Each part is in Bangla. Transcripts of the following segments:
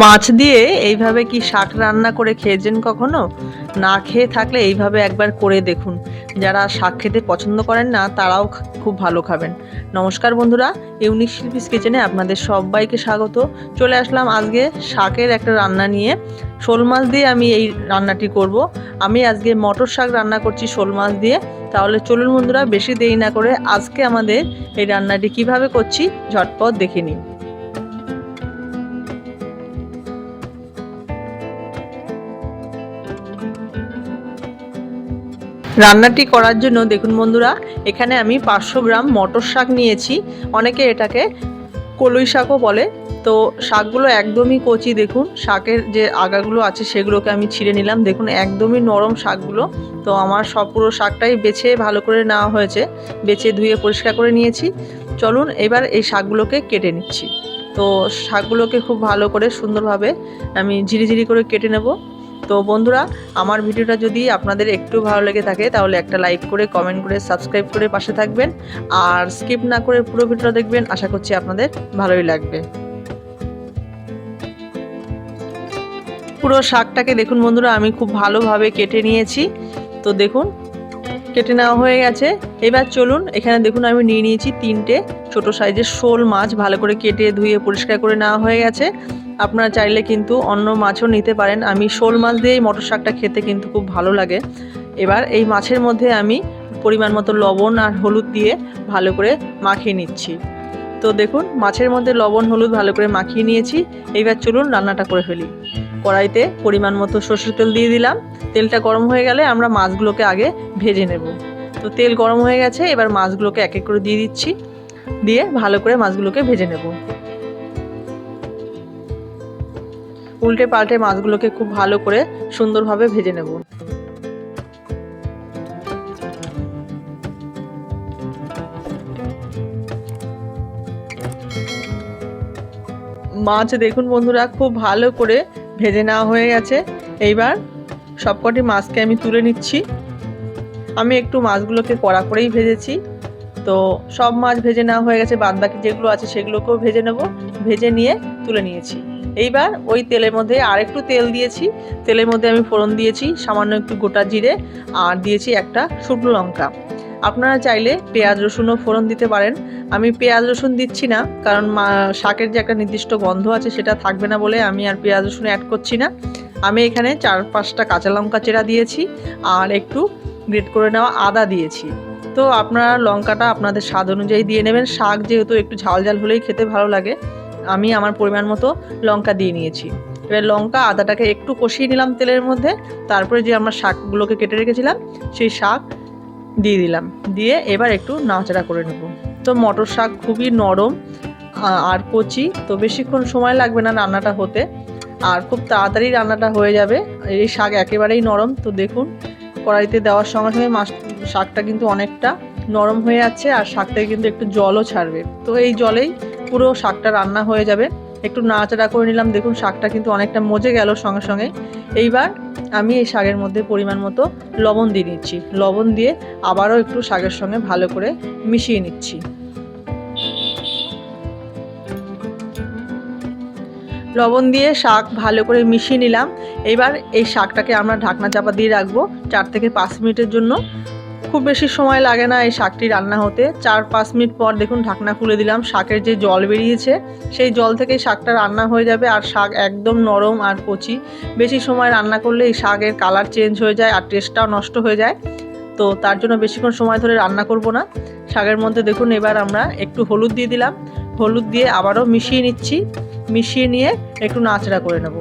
মাছ দিয়ে এইভাবে কি শাক রান্না করে খেয়েছেন কখনো? না খেয়ে থাকলে এইভাবে একবার করে দেখুন। যারা শাক খেতে পছন্দ করেন না, তারাও খুব ভালো খাবেন। নমস্কার বন্ধুরা, ইউনিক শিল্পীস কিচেনে আপনাদের সবাইকে স্বাগত। চলে আসলাম আজকে শাকের একটা রান্না নিয়ে। শোল মাছ দিয়ে আমি এই রান্নাটি করব। আমি আজকে মটর শাক রান্না করছি শোল মাছ দিয়ে। তাহলে চলুন বন্ধুরা, বেশি দেরি না করে আজকে আমাদের এই রান্নাটি কীভাবে করছি, ঝটপট দেখে নিন রান্নাটি করার জন্য দেখুন বন্ধুরা, এখানে আমি পাঁচশো গ্রাম মটর শাক নিয়েছি। অনেকে এটাকে কলই শাকও বলে। তো শাকগুলো একদমই কচি দেখুন, শাকের যে আগাগুলো আছে সেগুলোকে আমি ছিঁড়ে নিলাম। দেখুন, একদমই নরম শাকগুলো। তো আমার সব পুরো শাকটাই বেছে ভালো করে নেওয়া হয়েছে, বেছে ধুয়ে পরিষ্কার করে নিয়েছি। চলুন, এবার এই শাকগুলোকে কেটে নিচ্ছি। তো শাকগুলোকে খুব ভালো করে সুন্দরভাবে আমি ঝিরিঝিরি করে কেটে নেব। তো বন্ধুরা, আমার ভিডিওটা যদি আপনাদের একটু ভালো লেগে থাকে, তাহলে একটা লাইক করে, কমেন্ট করে, সাবস্ক্রাইব করে পাশে থাকবেন। আর স্কিপ না করে পুরো ভিডিওটা দেখবেন, আশা করছি আপনাদের ভালোই লাগবে। পুরো শাকটাকে দেখুন বন্ধুরা, আমি খুব ভালোভাবে কেটে নিয়েছি। তো দেখুন, কেটে নেওয়া হয়ে গেছে। এবার চলুন, এখানে দেখুন আমি নিয়ে নিয়েছি তিনটে ছোট সাইজের শোল মাছ, ভালো করে কেটে ধুয়ে পরিষ্কার করে নেওয়া হয়ে গেছে। আপনারা চাইলে কিন্তু অন্য মাছও নিতে পারেন। আমি শোল মাছ দিয়ে এই মটর শাকটা খেতে কিন্তু খুব ভালো লাগে। এবার এই মাছের মধ্যে আমি পরিমাণ মতো লবণ আর হলুদ দিয়ে ভালো করে মাখিয়ে নিচ্ছি। তো দেখুন, মাছের মধ্যে লবণ, হলুদ ভালো করে মাখিয়ে নিয়েছি। এইবার চলুন রান্নাটা করে ফেলি। কড়াইতে পরিমাণ মতো সর্ষের তেল দিয়ে দিলাম। তেলটা গরম হয়ে গেলে আমরা মাছগুলোকে আগে ভেজে নেব। তো তেল গরম হয়ে গেছে, এবার মাছগুলোকে এক এক করে দিয়ে দিচ্ছি। দিয়ে ভালো করে মাছগুলোকে ভেজে নেব। উল্টে পাল্টে মাছগুলোকে খুব ভালো করে সুন্দরভাবে ভেজে নেব। মাছ দেখুন বন্ধুরা, খুব ভালো করে ভেজে নেওয়া হয়ে গেছে। এইবার সবকটি মাছকে আমি তুলে নিচ্ছি। আমি একটু মাছগুলোকে কড়া করেই ভেজেছি। তো সব মাছ ভেজে নেওয়া হয়ে গেছে বাদ বাকি যেগুলো আছে সেগুলোকেও ভেজে নেব। ভেজে নিয়ে তুলে নিয়েছি। এইবার ওই তেলের মধ্যে আর একটু তেল দিয়েছি। তেলের মধ্যে আমি ফোড়ন দিয়েছি, সামান্য একটু গোটা জিরে আর দিয়েছি একটা শুকনো লঙ্কা। আপনারা চাইলে পেঁয়াজ রসুনও ফোড়ন দিতে পারেন। আমি পেঁয়াজ রসুন দিচ্ছি না, কারণ শাকের যে একটা নির্দিষ্ট গন্ধ আছে সেটা থাকবে না বলে আমি আর পেঁয়াজ রসুন অ্যাড করছি না। আমি এখানে চার পাঁচটা কাঁচা লঙ্কা চেরা দিয়েছি আর একটু গ্রেট করে নেওয়া আদা দিয়েছি। তো আপনারা লঙ্কাটা আপনাদের স্বাদ অনুযায়ী দিয়ে নেবেন। শাক যেহেতু একটু ঝাল ঝাল হলেই খেতে ভালো লাগে। আমি আমার পরিমাণ মতো লঙ্কা দিয়ে নিয়েছি। এবার লঙ্কা আদাটাকে একটু কষিয়ে নিলাম তেলের মধ্যে, তারপরে যে আমরা শাকগুলোকে কেটে রেখেছিলাম, সেই শাক দিয়ে দিলাম। দিয়ে এবার একটু নাড়াচাড়া করে নেব। তো মটর শাক খুবই নরম আর কচি, তো বেশিক্ষণ সময় লাগবে না রান্নাটা হতে। আর খুব তাড়াতাড়ি রান্নাটা হয়ে যাবে। এই শাক একেবারেই নরম, তো দেখুন, কড়াইতে দেওয়ার সঙ্গে সঙ্গে মাছ শাকটা কিন্তু অনেকটা নরম হয়ে যাচ্ছে, আর শাক থেকে কিন্তু একটু জলও ছাড়বে। তো এই জলেই পুরো শাকটা রান্না হয়ে যাবে। একটু নাড়াচাড়া করে নিলাম। দেখুন, শাকটা কিন্তু অনেকটা মজে গেল সঙ্গে সঙ্গে। এইবার আমি এই শাকের মধ্যে পরিমাণ মতো লবণ দিয়ে নিচ্ছি। লবণ দিয়ে আবারও একটু শাকের সঙ্গে ভালো করে মিশিয়ে নিচ্ছি। লবণ দিয়ে শাক ভালো করে মিশিয়ে নিলাম। এবার এই শাকটাকে আমরা ঢাকনা চাপা দিয়ে রাখব চার থেকে পাঁচ মিনিটের জন্য। খুব বেশি সময় লাগে না এই শাকটি রান্না হতে। চার পাঁচ মিনিট পর দেখুন ঢাকনা খুলে দিলাম, শাকের যে জল বেরিয়েছে, সেই জল থেকেই শাকটা রান্না হয়ে যাবে আর শাক একদম নরম আর কচি। বেশি সময় রান্না করলে এই শাকের কালার চেঞ্জ হয়ে যায় আর টেস্টটাও নষ্ট হয়ে যায়। তো তার জন্য বেশিক্ষণ সময় ধরে রান্না করব না। শাকের মধ্যে দেখুন এবার আমরা একটু হলুদ দিয়ে দিলাম। হলুদ দিয়ে আবারও মিশিয়ে নিচ্ছি। মিশিয়ে নিয়ে একটু নাচড়া করে নেব।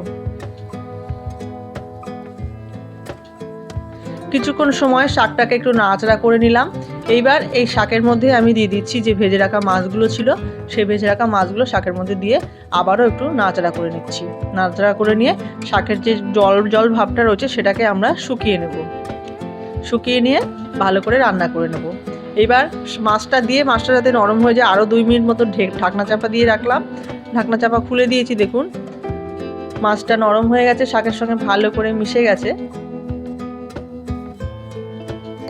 কিছুক্ষণ সময় শাকটাকে একটু নাচড়া করে নিলাম। এইবার এই শাকের মধ্যে আমি দিয়ে দিচ্ছি যে ভেজে রাখা মাছগুলো ছিল, সেই ভেজে রাখা মাছগুলো শাকের মধ্যে দিয়ে আবারও একটু নাচড়া করে নিচ্ছি। নাচড়া করে নিয়ে শাকের যে জল জল ভাবটা রয়েছে সেটাকে আমরা শুকিয়ে নেব। শুকিয়ে নিয়ে ভালো করে রান্না করে নেব। এবার মাছটা দিয়ে মাছটা যাতে নরম হয়ে যায়, আরও দুই মিনিট মতো ঢেক, ঢাকনা চাপা দিয়ে রাখলাম। ঢাকনা চাপা খুলে দিয়েছি, দেখুন। মাছটা নরম হয়ে গেছে, শাকের সঙ্গে ভালো করে মিশে গেছে।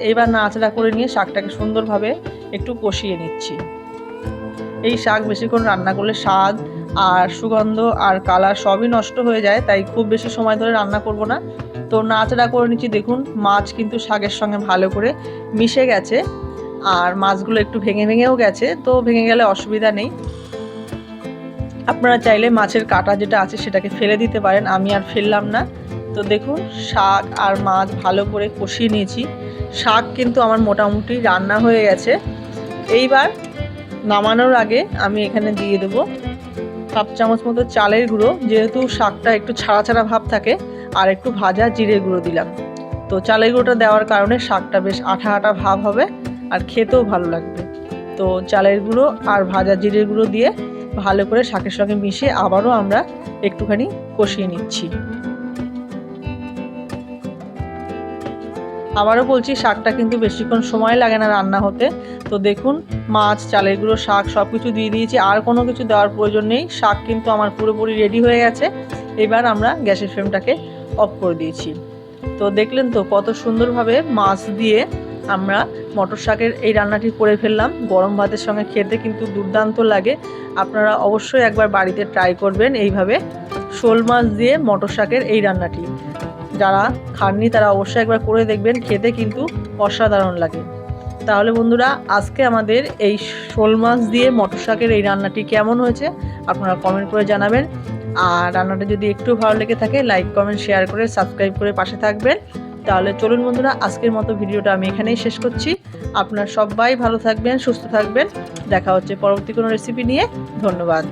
এবার নাচড়া করে নিয়ে শাকটাকে সুন্দরভাবে একটু কষিয়ে নিচ্ছি। এই শাক বেশিক্ষণ রান্না করলে স্বাদ আর সুগন্ধ আর কালার সবই নষ্ট হয়ে যায়, তাই খুব বেশি সময় ধরে রান্না করব না। তো নাচড়া করে নিচ্ছি, দেখুন মাছ কিন্তু শাকের সঙ্গে ভালো করে মিশে গেছে আর মাছগুলো একটু ভেঙে ভেঙেও গেছে, তো ভেঙে গেলে অসুবিধা নেই। আপনারা চাইলে মাছের কাটা যেটা আছে সেটাকে ফেলে দিতে পারেন, আমি আর ফেললাম না। তো দেখুন, শাক আর মাছ ভালো করে কষিয়ে নিয়েছি। শাক কিন্তু আমার মোটামুটি রান্না হয়ে গেছে। এইবার নামানোর আগে আমি এখানে দিয়ে দেবো হাফ চামচ মতো চালের গুঁড়ো, যেহেতু শাকটা একটু ছাড়া ছাড়া ভাব থাকে, আর একটু ভাজা জিরে গুঁড়ো দিলাম। তো চালের গুঁড়োটা দেওয়ার কারণে শাকটা বেশ আঠা আঠা ভাব হবে আর খেতেও ভালো লাগবে। তো চালের গুঁড়ো আর ভাজা জিরে গুঁড়ো দিয়ে ভালো করে শাকের সঙ্গে মিশিয়ে আবারও আমরা একটুখানি কষিয়ে নিচ্ছি। আবারও বলছি, শাকটা কিন্তু বেশিক্ষণ সময় লাগে না রান্না হতে। তো দেখুন, মাছ, চালের গুঁড়ো, শাক সব কিছু দিয়ে দিয়েছি। আর কোনো কিছু দেওয়ার প্রয়োজন নেই। শাক কিন্তু আমার পুরোপুরি রেডি হয়ে গেছে। এবার আমরা গ্যাসের ফ্লেমটাকে অফ করে দিয়েছি। তো দেখলেন তো, কত সুন্দরভাবে মাছ দিয়ে আমরা মটর শাকের এই রান্নাটি করে ফেললাম। গরম ভাতের সঙ্গে খেতে কিন্তু দুর্দান্ত লাগে। আপনারা অবশ্যই একবার বাড়িতে ট্রাই করবেন এইভাবে শোল মাছ দিয়ে মটর শাকের এই রান্নাটি। যারা খাননি, তারা অবশ্যই একবার করে দেখবেন। খেতে কিন্তু অসাধারণ লাগে। তাহলে বন্ধুরা, আজকে আমাদের এই শোল মাছ দিয়ে মটর শাকের এই রান্নাটি কেমন হয়েছে, আপনারা কমেন্ট করে জানাবেন। আর রান্নাটা যদি একটু ভালো লেগে থাকে লাইক কমেন্ট শেয়ার করে সাবস্ক্রাইব করে পাশে থাকবেন। তাহলে চলুন বন্ধুরা, আজকের মতো ভিডিওটা আমি এখানেই শেষ করছি। আপনার সবাই ভালো থাকবেন, সুস্থ থাকবেন। দেখা হচ্ছে পরবর্তী কোনো রেসিপি নিয়ে। ধন্যবাদ।